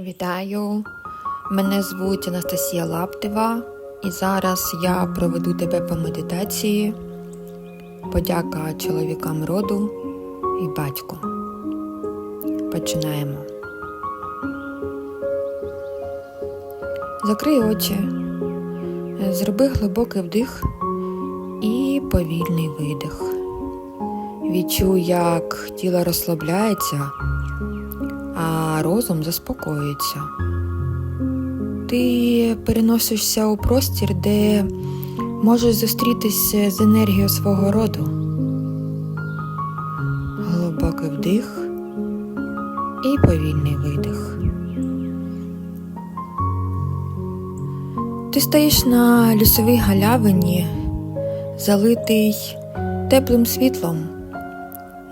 Вітаю! Мене звуть Анастасія Лаптева, і зараз я проведу тебе по медитації. Подяка чоловікам роду і батьку. Починаємо. Закрий очі, зроби глибокий вдих і повільний видих. Відчуй, як тіло розслабляється а розум заспокоюється. Ти переносишся у простір, де можеш зустрітися з енергією свого роду. Глибокий вдих і повільний видих. Ти стоїш на лісовій галявині, залитий теплим світлом.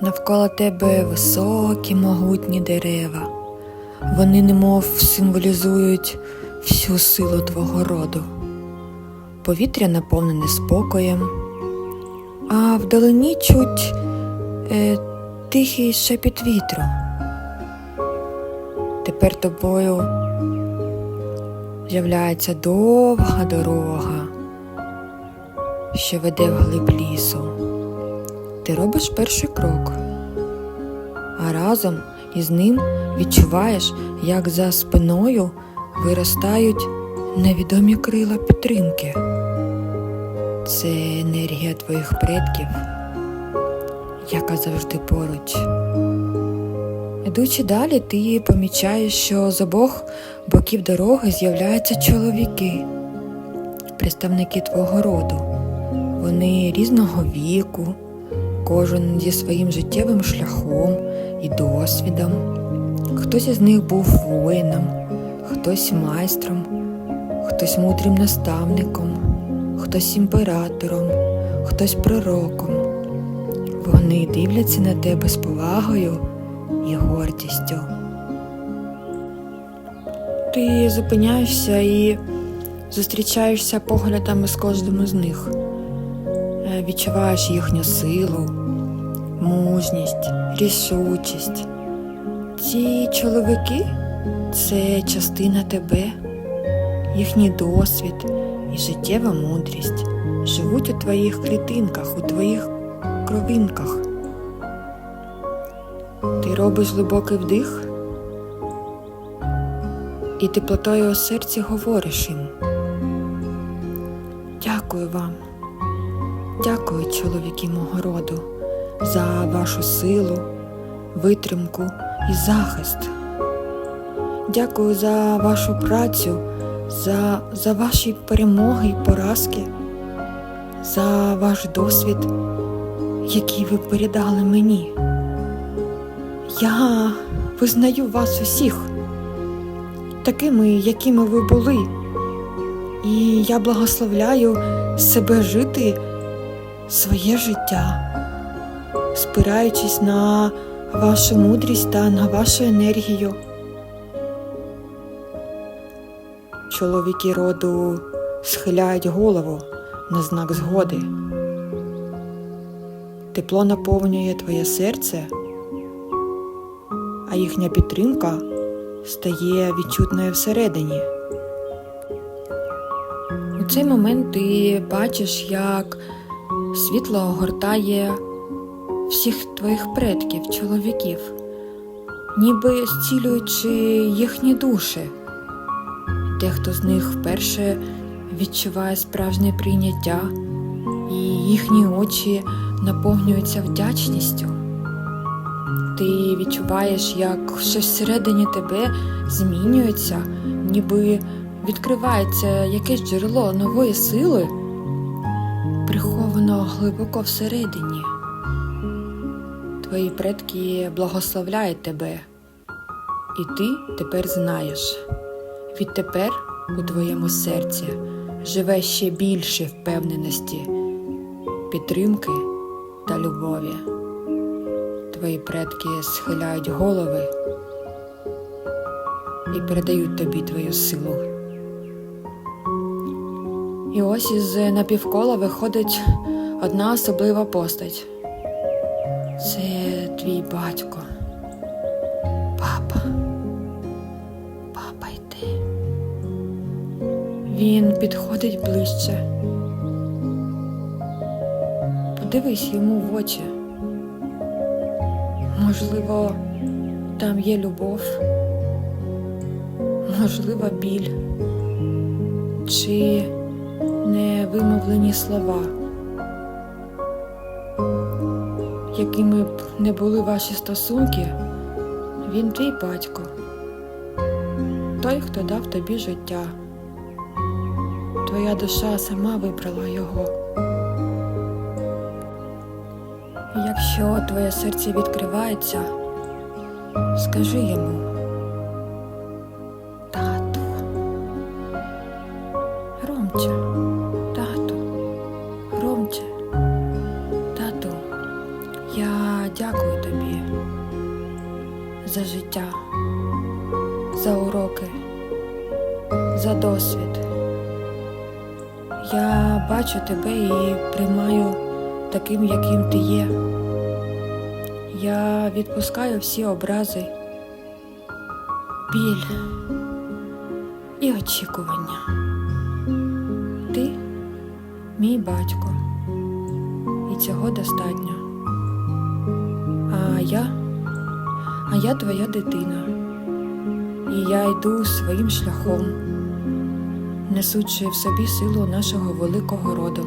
Навколо тебе високі могутні дерева. Вони немов символізують всю силу твого роду. Повітря наповнене спокоєм, а вдалині чуть е, тихий шепіт вітру. Тепер тобою з'являється довга дорога, що веде вглиб лісу ти робиш перший крок, а разом із ним відчуваєш, як за спиною виростають невідомі крила підтримки. Це енергія твоїх предків, яка завжди поруч. Ідучи далі, ти помічаєш, що з обох боків дороги з'являються чоловіки, представники твого роду. Вони різного віку, кожен зі своїм життєвим шляхом і досвідом. Хтось із них був воїном, хтось майстром, хтось мудрим наставником, хтось імператором, хтось пророком. Вони дивляться на тебе з повагою і гордістю. Ти зупиняєшся і зустрічаєшся поглядами з кожним із них. Е, відчуваєш їхню силу, мужність, рішучість. Ці чоловіки це частина тебе, їхній досвід і життєва мудрість живуть у твоїх клітинках, у твоїх кровинках. Ти робиш глибокий вдих і теплотою у серці говориш їм. Дякую вам. Дякую, чоловіки мого роду, за вашу силу, витримку і захист. Дякую за вашу працю, за, за ваші перемоги і поразки, за ваш досвід, який ви передали мені. Я визнаю вас усіх, такими, якими ви були, і я благословляю себе жити своє життя, спираючись на вашу мудрість та на вашу енергію. Чоловіки роду схиляють голову на знак згоди. Тепло наповнює твоє серце, а їхня підтримка стає відчутною всередині. У цей момент ти бачиш, як Світло огортає всіх твоїх предків, чоловіків, ніби зцілюючи їхні душі. Дехто з них вперше відчуває справжнє прийняття, і їхні очі наповнюються вдячністю. Ти відчуваєш, як щось всередині тебе змінюється, ніби відкривається якесь джерело нової сили приховано глибоко всередині. Твої предки благословляють тебе, і ти тепер знаєш. Відтепер у твоєму серці живе ще більше впевненості, підтримки та любові. Твої предки схиляють голови і передають тобі твою силу. І ось із напівкола виходить одна особлива постать. Це твій батько, папа, папа йди. Він підходить ближче. Подивись йому в очі. Можливо, там є любов, можливо, біль чи невимовлені слова. Якими б не були ваші стосунки, він твій батько, той, хто дав тобі життя. Твоя душа сама вибрала його. Якщо твоє серце відкривається, скажи йому, за досвід. Я бачу тебе і приймаю таким, яким ти є. Я відпускаю всі образи, біль і очікування. Ти мій батько, і цього достатньо. А я, а я твоя дитина, і я йду своїм шляхом, несучи в собі силу нашого великого роду.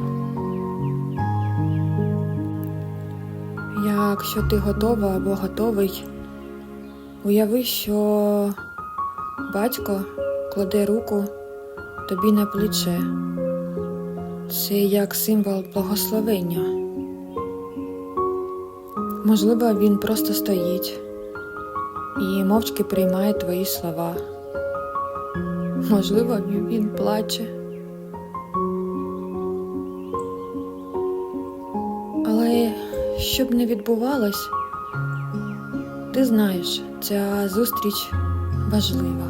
Якщо ти готова або готовий, уяви, що батько кладе руку тобі на плече. Це як символ благословення. Можливо, він просто стоїть і мовчки приймає твої слова. Можливо, він плаче. Але що б не відбувалось, ти знаєш, ця зустріч важлива.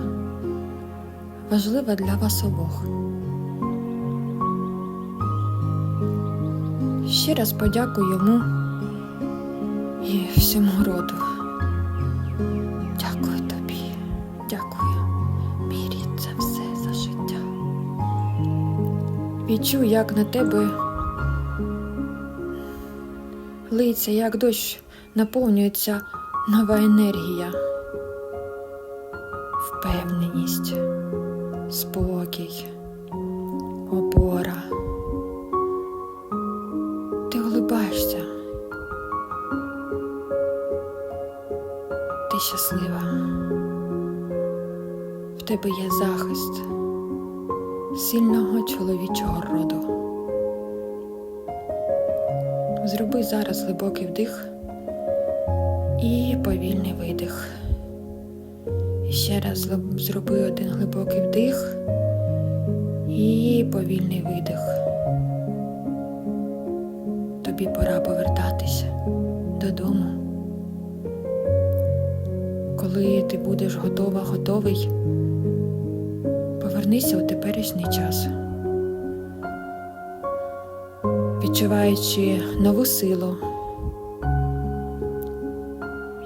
Важлива для вас обох. Ще раз подякую йому і всьому роду. Відчуй, як на тебе литься, як дощ наповнюється нова енергія, впевненість, спокій, опора. Ти улибаєшся. Ти щаслива. В тебе є захист сильного чоловічого роду. Зроби зараз глибокий вдих і повільний видих. І ще раз зроби один глибокий вдих і повільний видих. Тобі пора повертатися додому. Коли ти будеш готова, готовий, повернися у теперішній час відчуваючи нову силу,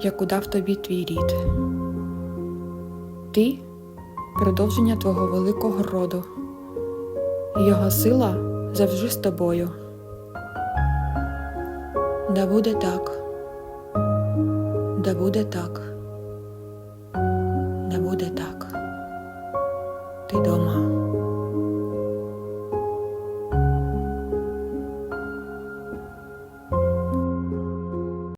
яку дав тобі твій рід. Ти продовження твого великого роду, його сила завжди з тобою. Да буде так, да буде так,